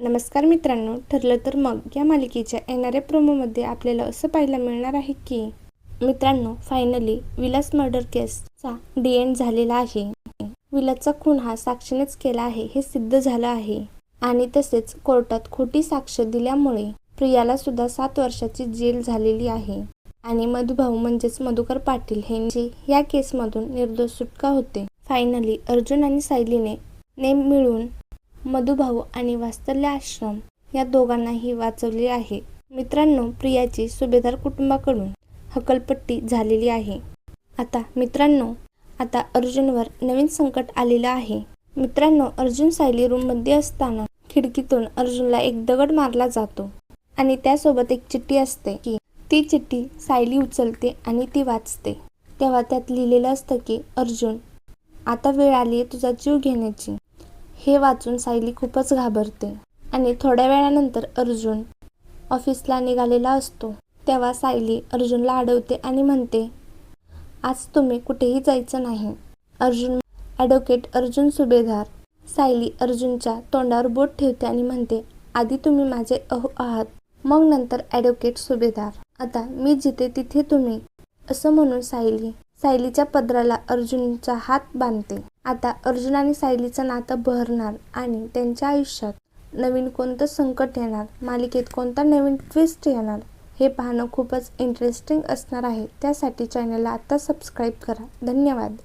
नमस्कार मित्रांनो ठरलं तर मग या मालिकेच्या येणाऱ्या प्रोमोमध्ये आपल्याला असं पाहायला मिळणार आहे की मित्रांनो फायनली विलास मर्डर केसचा डी एंड झालेला आहे. विलासचा खून हा साक्षीनेच केला आहे हे सिद्ध झालं आहे. आणि तसेच कोर्टात खोटी साक्ष दिल्यामुळे प्रियाला सुद्धा सात वर्षाची जेल झालेली आहे. आणि मधुभाऊ म्हणजेच मधुकर पाटील यांची या केसमधून निर्दोष सुटका होते. फायनली अर्जुन आणि सायलीने नेम मिळून मधुभाऊ आणि वास्तल्य आश्रम या दोघांनाही वाचवले आहे. मित्रांनो प्रियाची सुभेदार कुटुंबाकडून हकलपट्टी झालेली आहे. आता मित्रांनो आता अर्जुनवर नवीन संकट आलेलं आहे. मित्रांनो अर्जुन सायली रूममध्ये असताना खिडकीतून अर्जुनला एक दगड मारला जातो आणि त्यासोबत एक चिठ्ठी असते की ती चिठ्ठी सायली उचलते आणि ती वाचते. तेव्हा त्यात लिहिलेलं असतं की अर्जुन आता वेळ आली आहे तुझा जीव घेण्याची. हे वाचून सायली खूपच घाबरते. आणि थोड्या वेळानंतर अर्जुन ऑफिसला निघालेला असतो. तेव्हा सायली अर्जुनला अडवते आणि म्हणते आज तुम्ही कुठेही जायचं नाही. अर्जुन ॲडव्होकेट अर्जुन सुभेदार. सायली अर्जुनच्या तोंडावर बोट ठेवते आणि म्हणते आधी तुम्ही माझे अहो आहात मग नंतर ॲडव्होकेट सुभेदार. आता मी जिथे तिथे तुम्ही. असं म्हणून सायली सायलीच्या पदराला अर्जुनचा हात बांधते. आता अर्जुन आणि सायलीचं नातं बहरणार आणि त्यांच्या आयुष्यात नवीन कोणतं संकट येणार मालिकेत कोणता नवीन ट्विस्ट येणार हे पाहणं खूपच इंटरेस्टिंग असणार आहे. त्यासाठी चॅनलला आत्ता सबस्क्राईब करा. धन्यवाद.